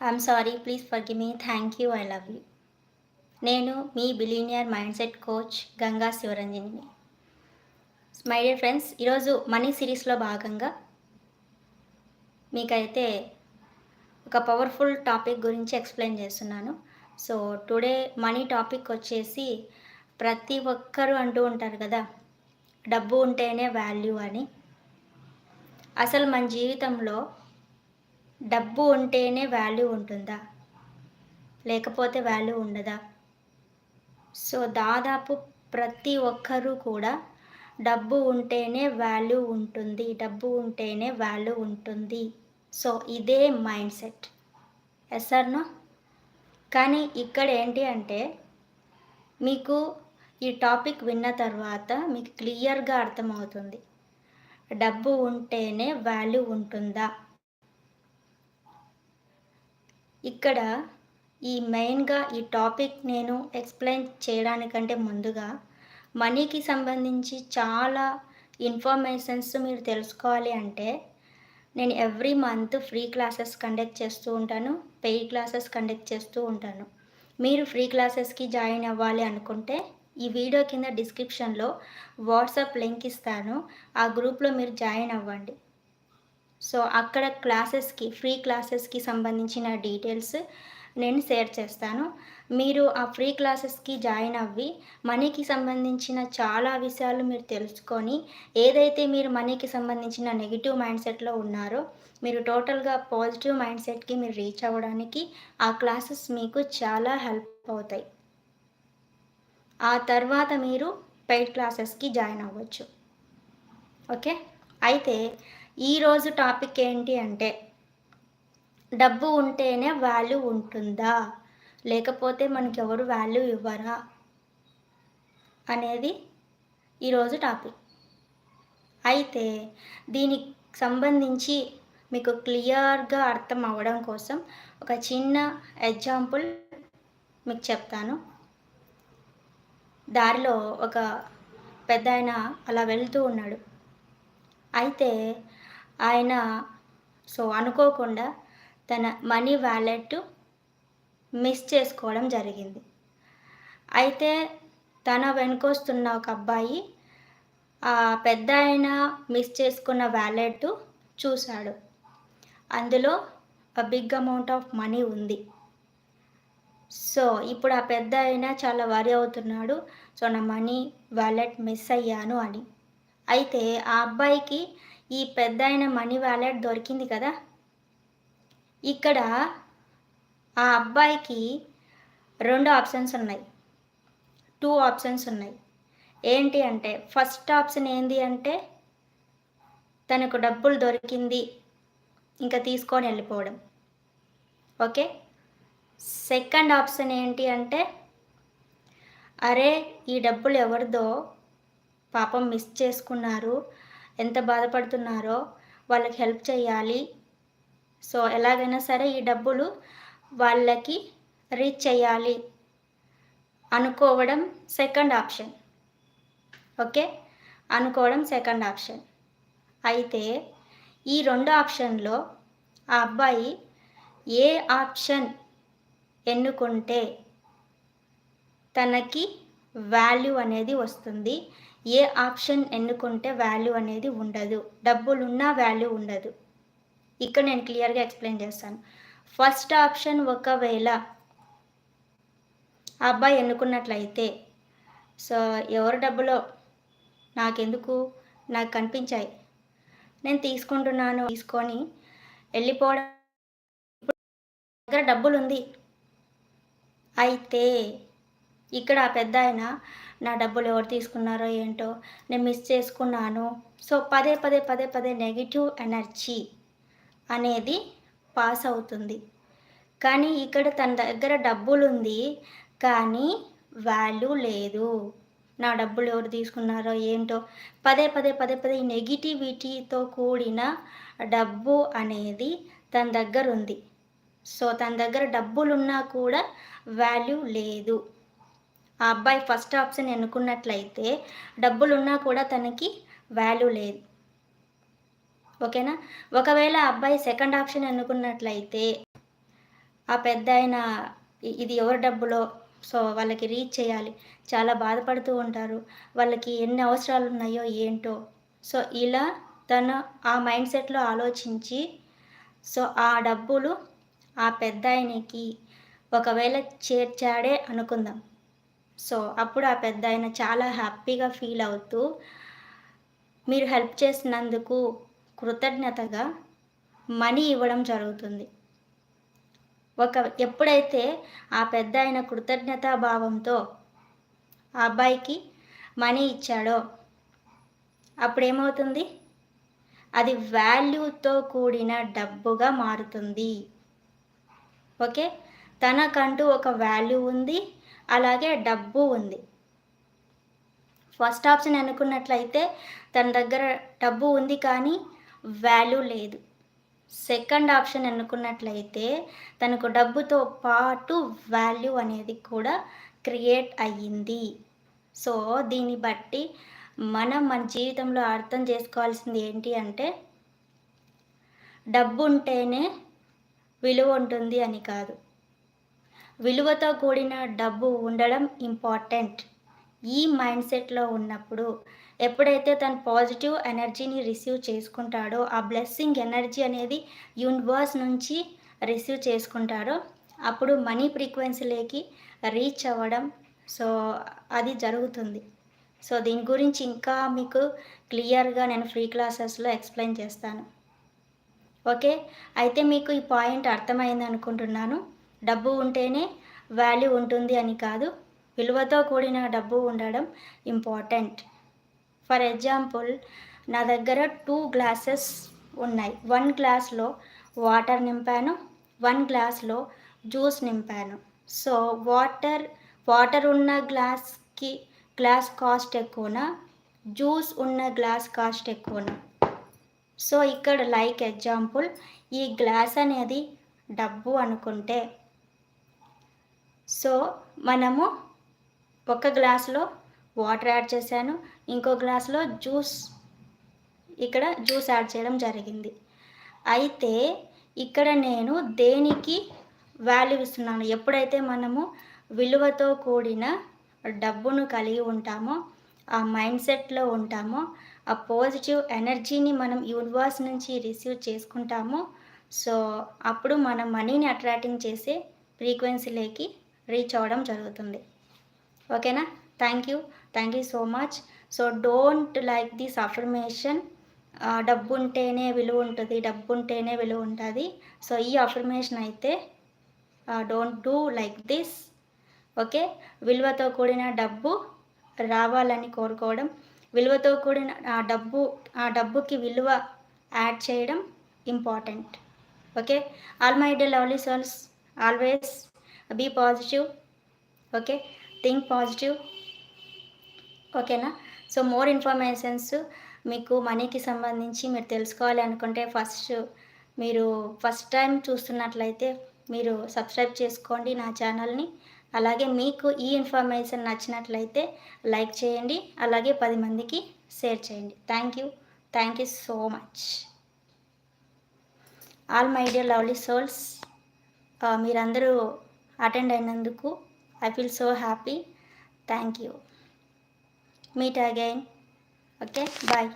I'm sorry please forgive me thank you I love you నేను మీ billionaire mind set coach Ganga శివరంజనిని. My dear friends ఈరోజు money సిరీస్లో భాగంగా మీకైతే ఒక పవర్ఫుల్ టాపిక్ గురించి ఎక్స్ప్లెయిన్ చేస్తున్నాను. సో టుడే మనీ టాపిక్ వచ్చేసి ప్రతి ఒక్కరూ అంటూ ఉంటారు కదా డబ్బు ఉంటేనే వాల్యూ అని. అసలు మన జీవితంలో డబ్బు ఉంటేనే వాల్యూ ఉంటుందా? లేకపోతే వాల్యూ ఉండదా? సో దాదాపు ప్రతి ఒక్కరూ కూడా డబ్బు ఉంటేనే వాల్యూ ఉంటుంది డబ్బు ఉంటేనే వాల్యూ ఉంటుంది. సో ఇదే మైండ్ సెట్. ఎస్ కానీ ఇక్కడ ఏంటి అంటే మీకు ఈ టాపిక్ విన్న తర్వాత మీకు క్లియర్గా అర్థమవుతుంది. డబ్బు ఉంటేనే వాల్యూ ఉంటుందా? ఇక్కడ ఈ మెయిన్గా ఈ టాపిక్ నేను ఎక్స్ప్లెయిన్ చేయడానికంటే ముందుగా మనీకి సంబంధించి చాలా ఇన్ఫర్మేషన్స్ మీరు తెలుసుకోవాలి అంటే నేను every month free classes conduct చేస్తూ ఉంటాను పెయిడ్ క్లాసెస్ కండక్ట్ చేస్తూ ఉంటాను. మీరు ఫ్రీ క్లాసెస్కి జాయిన్ అవ్వాలి అనుకుంటే ఈ వీడియో కింద డిస్క్రిప్షన్లో వాట్సాప్ లింక్ ఇస్తాను ఆ గ్రూప్లో మీరు జాయిన్ అవ్వండి. సో అక్కడ క్లాసెస్కి ఫ్రీ క్లాసెస్కి సంబంధించిన డీటెయిల్స్ నేను షేర్ చేస్తాను. మీరు ఆ ఫ్రీ క్లాసెస్కి జాయిన్ అవ్వి మనీకి సంబంధించిన చాలా విషయాలు మీరు తెలుసుకొని ఏదైతే మీరు మనీకి సంబంధించిన నెగిటివ్ మైండ్ సెట్లో ఉన్నారో మీరు టోటల్గా పాజిటివ్ మైండ్ సెట్కి మీరు రీచ్ అవ్వడానికి ఆ క్లాసెస్ మీకు చాలా హెల్ప్ అవుతాయి. ఆ తర్వాత మీరు పెయిడ్ క్లాసెస్కి జాయిన్ అవ్వచ్చు. ఓకే? అయితే ఈరోజు టాపిక్ ఏంటి అంటే డబ్బు ఉంటేనే వాల్యూ ఉంటుందా? లేకపోతే మనకి ఎవరు వాల్యూ ఇవ్వరా? అనేది ఈరోజు టాపిక్. అయితే దీనికి సంబంధించి మీకు క్లియర్గా అర్థం అవ్వడం కోసం ఒక చిన్న ఎగ్జాంపుల్ మీకు చెప్తాను. దారిలో ఒక పెద్ద ఆయన అలా వెళ్తూ ఉన్నాడు. అయితే ఆయన సో అనుకోకుండా తన మనీ వ్యాలెట్ మిస్ చేసుకోవడం జరిగింది. అయితే తన వెనుకొస్తున్న ఒక అబ్బాయి ఆ పెద్ద ఆయన మిస్ చేసుకున్న వ్యాలెట్ చూశాడు. అందులో బిగ్ అమౌంట్ ఆఫ్ మనీ ఉంది. సో ఇప్పుడు ఆ పెద్ద ఆయన చాలా వరి అవుతున్నాడు. సో నా మనీ వ్యాలెట్ మిస్ అయ్యాను అని. అయితే ఆ అబ్బాయికి ఈ పెద్ద అయిన మనీ వ్యాలెట్ దొరికింది కదా. ఇక్కడ ఆ అబ్బాయికి రెండు ఆప్షన్స్ ఉన్నాయి. టూ ఆప్షన్స్ ఉన్నాయి. ఏంటి అంటే ఫస్ట్ ఆప్షన్ ఏంటి అంటే తనకు డబ్బులు దొరికింది ఇంకా తీసుకొని వెళ్ళిపోవడం. ఓకే? సెకండ్ ఆప్షన్ ఏంటి అంటే అరే ఈ డబ్బులు ఎవరిదో పాపం మిస్ చేసుకున్నారు ఎంత బాధపడుతున్నారో వాళ్ళకి హెల్ప్ చేయాలి. సో ఎలాగైనా సరే ఈ డబ్బులు వాళ్ళకి రీచ్ చేయాలి అనుకోవడం సెకండ్ ఆప్షన్. ఓకే? అనుకోవడం సెకండ్ ఆప్షన్. అయితే ఈ రెండు ఆప్షన్లో ఆ అబ్బాయి ఏ ఆప్షన్ ఎన్నుకుంటే తనకి వాల్యూ అనేది వస్తుంది? ఏ ఆప్షన్ ఎన్నుకుంటే వాల్యూ అనేది ఉండదు. డబ్బులున్నా వాల్యూ ఉండదు. ఇక్కడ నేను క్లియర్గా ఎక్స్ప్లెయిన్ చేస్తాను. ఫస్ట్ ఆప్షన్ ఒకవేళ ఆ అబ్బాయి ఎన్నుకున్నట్లయితే సో ఎవరు డబ్బులో? నాకెందుకు? నాకు కనిపించాయి. నేను తీసుకుంటున్నాను. తీసుకొని వెళ్ళిపోవడం. దగ్గర డబ్బులు ఉంది అయితే ఇక్కడ ఆ పెద్ద ఆయన నా డబ్బులు ఎవరు తీసుకున్నారో ఏంటో నేను మిస్ చేసుకున్నాను. సో పదే పదే పదే పదే నెగిటివ్ ఎనర్జీ అనేది పాస్ అవుతుంది. కానీ ఇక్కడ తన దగ్గర డబ్బులు ఉంది కానీ వాల్యూ లేదు. నా డబ్బులు ఎవరు తీసుకున్నారో ఏంటో పదే పదే పదే పదే ఈ నెగిటివిటీతో కూడిన డబ్బు అనేది తన దగ్గర ఉంది. సో తన దగ్గర డబ్బులున్నా కూడా వాల్యూ లేదు. ఆ అబ్బాయి ఫస్ట్ ఆప్షన్ ఎన్నుకున్నట్లయితే డబ్బులు ఉన్నా కూడా తనకి వాల్యూ లేదు. ఓకేనా? ఒకవేళ అబ్బాయి సెకండ్ ఆప్షన్ ఎన్నుకున్నట్లయితే ఆ పెద్దాయన ఆయన ఇది ఎవరి డబ్బులో? సో వాళ్ళకి రీచ్ చేయాలి. చాలా బాధపడుతూ ఉంటారు. వాళ్ళకి ఎన్ని అవసరాలు ఉన్నాయో ఏంటో? సో ఇలా తను ఆ మైండ్ సెట్లో ఆలోచించి సో ఆ డబ్బులు ఆ పెద్దాయనకి ఒకవేళ చేర్చాడే అనుకుందాం. సో అప్పుడు ఆ పెద్దాయన చాలా హ్యాపీగా ఫీల్ అవుతూ మీరు హెల్ప్ చేసినందుకు కృతజ్ఞతగా మనీ ఇవ్వడం జరుగుతుంది. ఒక ఎప్పుడైతే ఆ పెద్ద ఆయన కృతజ్ఞతాభావంతో ఆ అబ్బాయికి మనీ ఇచ్చాడో అప్పుడేమవుతుంది? అది వాల్యూతో కూడిన డబ్బుగా మారుతుంది. ఓకే? తనకంటూ ఒక వాల్యూ ఉంది అలాగే డబ్బు ఉంది. ఫస్ట్ ఆప్షన్ అనుకున్నట్లయితే తన దగ్గర డబ్బు ఉంది కానీ వాల్యూ లేదు. సెకండ్ ఆప్షన్ అనుకున్నట్లయితే తనకు డబ్బుతో పాటు వాల్యూ అనేది కూడా క్రియేట్ అయ్యింది. సో దీన్ని బట్టి మనం మన జీవితంలో అర్థం చేసుకోవాల్సింది ఏంటి అంటే డబ్బు ఉంటేనే విలువ ఉంటుంది అని కాదు. విలువతో కూడిన డబ్బు ఉండడం ఇంపార్టెంట్. ఈ మైండ్ సెట్లో ఉన్నప్పుడు ఎప్పుడైతే తను పాజిటివ్ ఎనర్జీని రిసీవ్ చేసుకుంటాడో ఆ బ్లెస్సింగ్ ఎనర్జీ అనేది యూనివర్స్ నుంచి రిసీవ్ చేసుకుంటాడో అప్పుడు మనీ ఫ్రీక్వెన్సీలోకి రీచ్ అవ్వడం సో అది జరుగుతుంది. సో దీని గురించి ఇంకా మీకు క్లియర్గా నేను ఫ్రీ క్లాసెస్లో ఎక్స్ప్లెయిన్ చేస్తాను. ఓకే? అయితే మీకు ఈ పాయింట్ అర్థమైంది అనుకుంటున్నాను డబ్బు ఉంటేనే వాల్యూ ఉంటుంది అని కాదు. విలువతో కూడిన డబ్బు ఉండడం ఇంపార్టెంట్. ఫర్ ఎగ్జాంపుల్ నా దగ్గర టూ గ్లాసెస్ ఉన్నాయి. వన్ గ్లాస్లో వాటర్ నింపాను వన్ గ్లాస్లో జ్యూస్ నింపాను. సో వాటర్ వాటర్ ఉన్న గ్లాస్కి గ్లాస్ కాస్ట్ ఎక్కువనా? జ్యూస్ ఉన్న గ్లాస్ కాస్ట్ ఎక్కువనా? సో ఇక్కడ లైక్ ఎగ్జాంపుల్ ఈ గ్లాస్ అనేది డబ్బు అనుకుంటే సో మనము ఒక గ్లాస్లో వాటర్ యాడ్ చేశాను. ఇంకో గ్లాస్లో జ్యూస్ ఇక్కడ జ్యూస్ యాడ్ చేయడం జరిగింది. అయితే ఇక్కడ నేను దేనికి వాల్యూ ఇస్తున్నాను? ఎప్పుడైతే మనము విలువతో కూడిన డబ్బును కలిగి ఉంటామో ఆ మైండ్ సెట్లో ఉంటామో ఆ పాజిటివ్ ఎనర్జీని మనం యూనివర్స్ నుంచి రిసీవ్ చేసుకుంటామో సో అప్పుడు మనం మనీని అట్రాక్టింగ్ చేసే ఫ్రీక్వెన్సీలోకి రీచ్ అవ్వడం జరుగుతుంది. ఓకేనా? Thank you thank you so much so don't like this affirmation డబ్బు ఉంటేనే విలువ ఉంటుంది డబ్బు ఉంటేనే విలువ ఉంటుంది. సో ఈ అఫర్మేషన్ అయితే don't do like this okay? విలువతో కూడిన డబ్బు రావాలని కోరుకోవడం. విలువతో కూడిన ఆ డబ్బు ఆ డబ్బుకి విలువ యాడ్ చేయడం important okay? All my day lovely souls always be positive okay? Think positive ఓకేనా? సో మోర్ ఇన్ఫర్మేషన్స్ మీకు మనీకి సంబంధించి మీరు తెలుసుకోవాలి అనుకుంటే ఫస్ట్ మీరు ఫస్ట్ టైం చూస్తున్నట్లయితే మీరు సబ్స్క్రైబ్ చేసుకోండి నా ఛానల్ని. అలాగే మీకు ఈ ఇన్ఫర్మేషన్ నచ్చినట్లయితే లైక్ చేయండి అలాగే పది మందికి షేర్ చేయండి. Thank you. Thank you so much. All my dear lovely souls మీరందరూ అటెండ్ అయినందుకు I feel so happy. Thank you. Meet again. Okay bye.